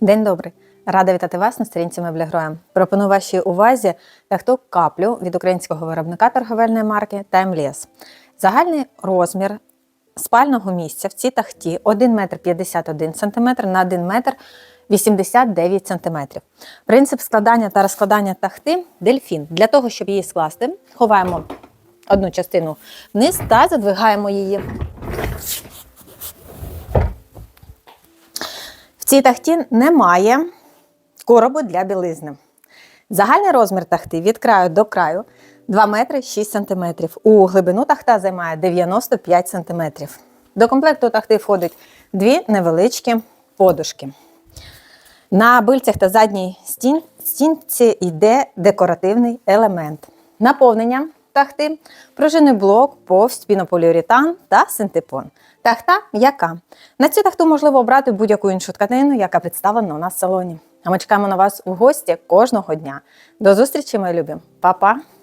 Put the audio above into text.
День добрий! Рада вітати вас на сторінці Меблігроя. Пропоную вашій увазі тахту каплю від українського виробника торговельної марки Timeless. Загальний розмір спального місця в цій тахті 1 метр 51 см на 1 метр 89 см. Принцип складання та розкладання тахти дельфін. Для того, щоб її скласти, ховаємо одну частину вниз та задвигаємо її В цій тахті немає коробу для білизни. Загальний розмір тахти від краю до краю 2 метри 6 сантиметрів. У глибину тахта займає 95 сантиметрів. До комплекту тахти входить дві невеличкі подушки. На бильцях та задній стін, стінці йде декоративний елемент. Наповнення тахти, пружинний блок, повсть, пінополіуретан та синтепон. Тахта м'яка. На цю тахту можливо обрати будь-яку іншу тканину, яка представлена у нас в салоні. А ми чекаємо на вас у гості кожного дня. До зустрічі, мої любі. Па-па!